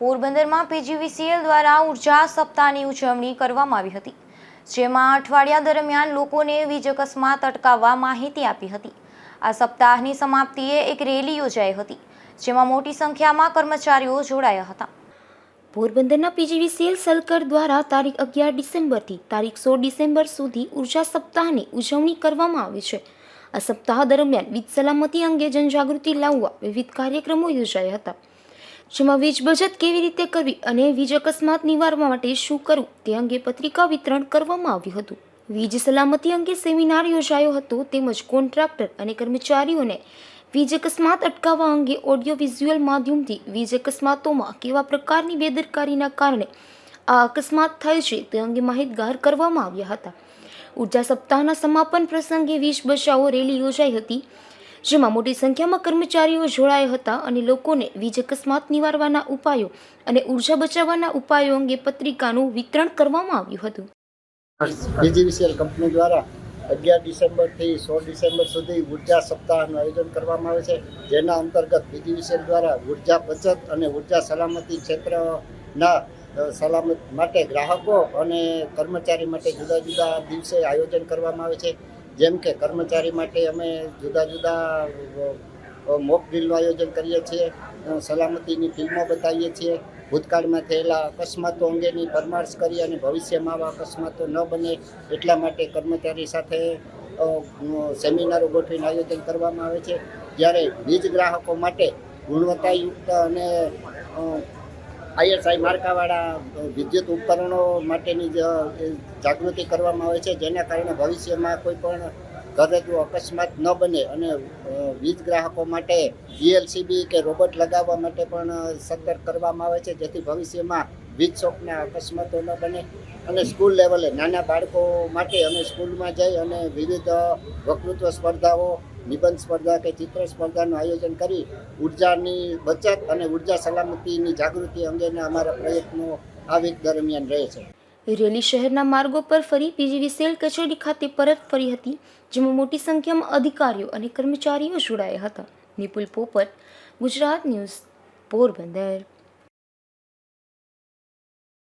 પોરબંદરમાં પીજીવીસીએલ દ્વારા ઊર્જા સપ્તાહની ઉજવણી કરવામાં આવી હતી, જેમાં અઠવાડિયા દરમિયાન લોકોને વીજ અકસ્માત અટકાવવા માહિતી આપી હતી. આ સપ્તાહની સમાપ્તિએ એક રેલી યોજાઈ હતી, જેમાં મોટી સંખ્યામાં કર્મચારીઓ જોડાયા હતા. પોરબંદરના પીજીવીસીએલ સલકર દ્વારા તારીખ અગિયાર ડિસેમ્બરથી તારીખ સોળ ડિસેમ્બર સુધી ઊર્જા સપ્તાહની ઉજવણી કરવામાં આવે છે. આ સપ્તાહ દરમિયાન વીજ સલામતી અંગે જનજાગૃતિ લાવવા વિવિધ કાર્યક્રમો યોજાયા હતા. જેમાં વીજ બચત કેવી રીતે કરવી અને વીજ અકસ્માત નિવારવા માટે શું કરવું તે અંગે પત્રિકા વિતરણ કરવામાં આવ્યું હતું. વીજ સલામતી અંગે સેમિનાર યોજાયો હતો તેમજ કોન્ટ્રાક્ટર અને કર્મચારીઓને વીજ અકસ્માત અટકાવવા અંગે ઓડિયો વિઝ્યુઅલ માધ્યમથી વીજ અકસ્માતોમાં કેવા પ્રકારની બેદરકારીના કારણે આ અકસ્માત થાય છે તે અંગે માહિતગાર કરવામાં આવ્યા હતા. ઊર્જા સપ્તાહના સમાપન પ્રસંગે વીજ બચાવો રેલી યોજાઈ હતી. જેમાં મોટી સંખ્યામાં કર્મચારીઓ જોડાયા હતા અને લોકોને વીજ અકસ્માત નિવારવાના ઉપાયો અને ઊર્જા બચાવવાના ઉપાયો અંગે પત્રિકાનું વિતરણ કરવામાં આવ્યું હતું. બીજીવીસીએલ કંપની દ્વારા અગિયાર ડિસેમ્બરથી સોળ ડિસેમ્બર સુધી ઊર્જા સપ્તાહનું આયોજન કરવામાં આવે છે. જેના અંતર્ગત બીજીવીસીએલ દ્વારા ઊર્જા બચત અને ઊર્જા સલામતી ક્ષેત્રના સલામત માટે ગ્રાહકો અને કર્મચારી માટે જુદા જુદા દિવસે આયોજન કરવામાં આવે છે. જેમ કે કર્મચારી માટે અમે જુદા જુદા મોક ડ્રીલનું આયોજન કરીએ છીએ સલામતીની ફિલ્મો બતાવીએ છીએ, ભૂતકાળમાં થયેલા અકસ્માતો અંગેની પરમાર્શ કરી અને ભવિષ્યમાં આવા અકસ્માતો ન બને એટલા માટે કર્મચારી સાથે સેમિનારો ગોઠવીને આયોજન કરવામાં આવે છે. જ્યારે વીજ ગ્રાહકો માટે ગુણવત્તાયુક્ત અને આઈએસઆઈ માર્કાવાળા વિદ્યુત ઉપકરણો માટેની જાગૃતિ કરવામાં આવે છે, જેના કારણે ભવિષ્યમાં કોઈ પણ ઘરેલું અકસ્માત ન બને અને વીજ ગ્રાહકો માટે જીએલસીબી કે રોબોટ લગાવવા માટે પણ સતર્ક કરવામાં આવે છે, જેથી ભવિષ્યમાં વીજ શોકના અકસ્માતો ન બને. અને સ્કૂલ લેવલે નાના બાળકો માટે અમે સ્કૂલમાં જઈ અને વિવિધ વક્તૃત્વ સ્પર્ધાઓ નિબંધ સ્પર્ધા કે ચિત્ર સ્પર્ધાનું આયોજન કરી ઉર્જાની બચત અને ઊર્જા સલામતીની જાગૃતિ અંગેના અમારા પ્રયત્નો આ વીક દરમિયાન રહે છે. રેલી શહેરના માર્ગો પર ફરી પીજીવી સેલ કચેરી ખાતે પરત ફરી હતી, જેમાં મોટી સંખ્યામાં અધિકારીઓ અને કર્મચારીઓ જોડાયા હતા. નિપુલ પોપટ, ગુજરાત ન્યૂઝ, પોરબંદર.